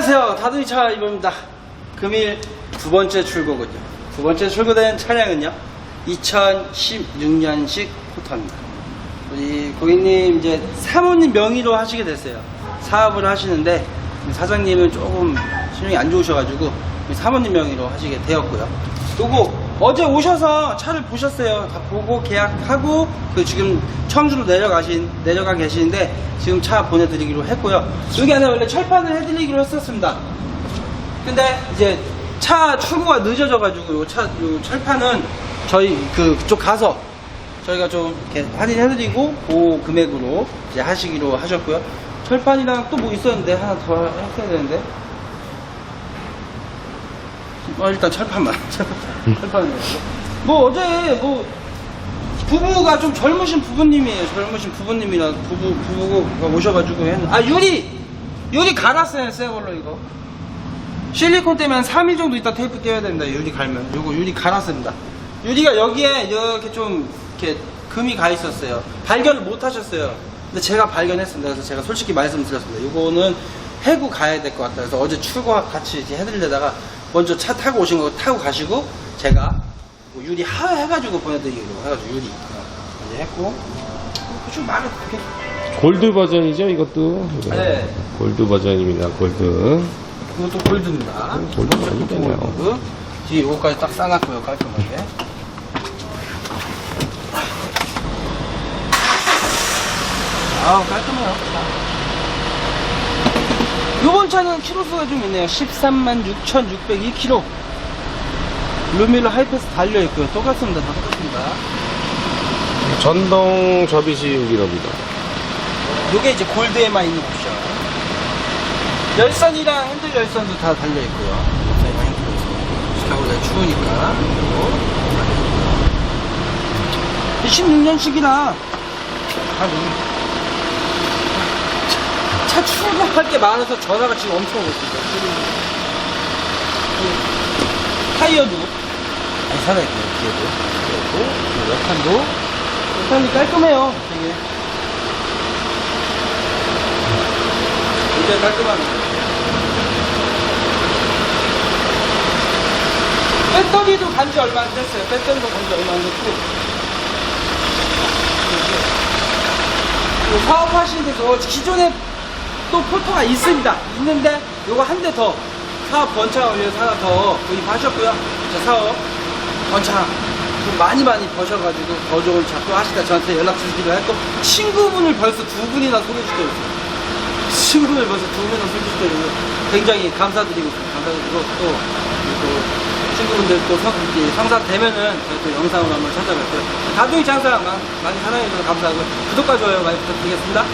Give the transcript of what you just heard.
자동차 입입니다. 금일 두 번째 출고군요. 두 번째 출고된 차량은요. 2016년식 포터입니다. 우리 고객님 이제 사모님 명의로 하시게 됐어요. 사업을 하시는데 사장님은 조금 신용이 안 좋으셔가지고 사모님 명의로 하시게 되었고요. 요거 어제 오셔서 차를 보셨어요. 다 보고 계약하고 그 지금 청주로 내려가신 내려가 계시는데 지금 차 보내드리기로 했고요. 여기 안에 원래 철판을 해드리기로 했었습니다. 근데 이제 차 출고가 늦어져가지고 요 차, 요 철판은 저희 그 그쪽 가서 저희가 좀 이렇게 할인해드리고 그 금액으로 이제 하시기로 하셨고요. 철판이랑 또 뭐 있었는데 하나 더 했어야 되는데. 어, 일단 철판만. 철판은. 뭐 어제 뭐 부부가 좀 젊으신 부부님이에요. 젊으신 부부님이라 부부 부부가 오셔가지고 했는. 아 유리 유리 갈았어요 새 걸로 이거. 실리콘 때문에 한 3일 정도 있다 테이프 떼야 된다 유리 갈면 요거 유리 갈았습니다 유리가 여기에 이렇게 좀 이렇게 금이 가 있었어요 발견을 못 하셨어요 근데 제가 발견했습니다 그래서 제가 솔직히 말씀드렸습니다 요거는 해고 가야 될 것 같다 그래서 어제 출고 같이 이제 해드리려다가 먼저 차 타고 오신 거 타고 가시고 제가 뭐 유리 하 해가지고 보내드리기로 해가지고 유리 어, 이제 했고 좀 말을 그렇게 골드 버전이죠, 이것도. 네. 골드 버전입니다, 골드. 이것도 골드입니다 골드 아니잖아요. 골드 뒤에 요거까지 딱 싸놨고요 깔끔하게 아우 깔끔해요 요번 차는 키로수가 좀 있네요. 13만 6,602km 루밀러 하이패스 달려있고요. 똑같습니다. 다 똑같습니다. 전동 접이식 유기로입니다. 요게 이제 골드에만 있는 옵션 열선이랑 핸들 열선도 다 달려있고요. 시카고가 추우니까. 16년식이라. 아, 너무 차 출고할 게 많아서 전화가 지금 엄청 오고 있어요. 그 타이어도 많이 살아있고요. 뒤에도. 그리고 그 옆판도. 옆판이 깔끔해요. 되게. 굉장히 깔끔합니다. 배터리도 간지 얼마 안 됐어요. 배터리도 간지 얼마 안 됐고. 그 사업하시는 데서 기존에 또 포터가 있습니다. 있는데 요거 한 대 더 사업 번창 올려서 하나 더 구입하셨고요. 자, 사업 번창 좀 많이 많이 버셔가지고 더 좋은 차또 하시다 저한테 연락 주시기로 했고 친구분을 벌써 두 분이나 소개시켜줬어요. 친구분을 벌써 두 분이나 소개시켜 주고 굉장히 감사드리고. 감사드리고 또, 또 친구분들 또 성, 성사 되면은 또 영상으로 한번 찾아뵐게요. 다둥이 장사랑 많이 사랑해주셔서 감사하고 구독과 좋아요 많이 부탁드리겠습니다.